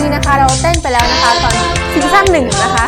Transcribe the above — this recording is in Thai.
นี่นะคะ เราเต้นไปแล้วนะคะ ตอนซีซั่นหนึ่งนะคะ